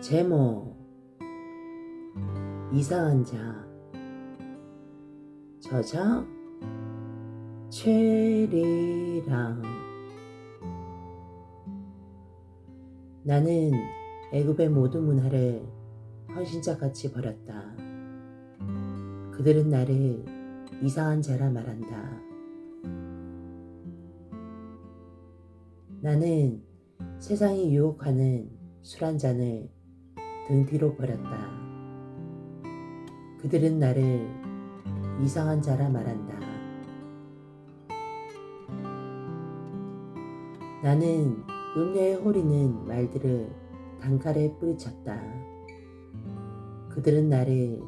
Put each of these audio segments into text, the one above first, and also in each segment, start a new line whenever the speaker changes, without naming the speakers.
제목 이상한 자 저자 최리랑 나는 애굽의 모든 문화를 헌신자같이 버렸다. 그들은 나를 이상한 자라 말한다. 나는 세상이 유혹하는 술 한 잔을 등 뒤로 버렸다. 그들은 나를 이상한 자라 말한다. 나는 음녀의 호리는 말들을 단칼에 뿌리쳤다. 그들은 나를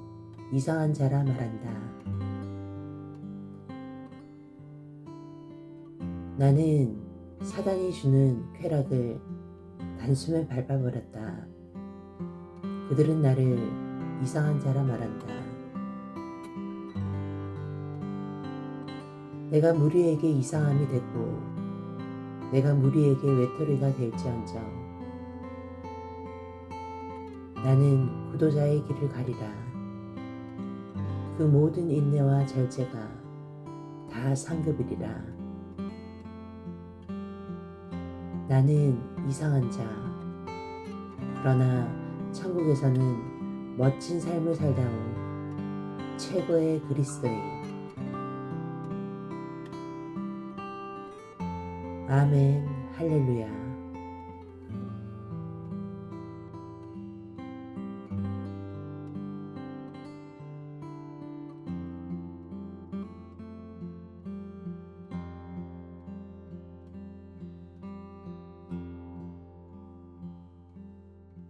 이상한 자라 말한다. 나는 사단이 주는 쾌락을 단숨에 밟아버렸다. 그들은 나를 이상한 자라 말한다. 내가 무리에게 이상함이 되고 내가 무리에게 외톨이가 될지언정 나는 구도자의 길을 가리라. 그 모든 인내와 절제가 다 상급이리라. 나는 이상한 자. 그러나 천국에서는 멋진 삶을 살다 온 최고의 그리스도인. 아멘, 할렐루야.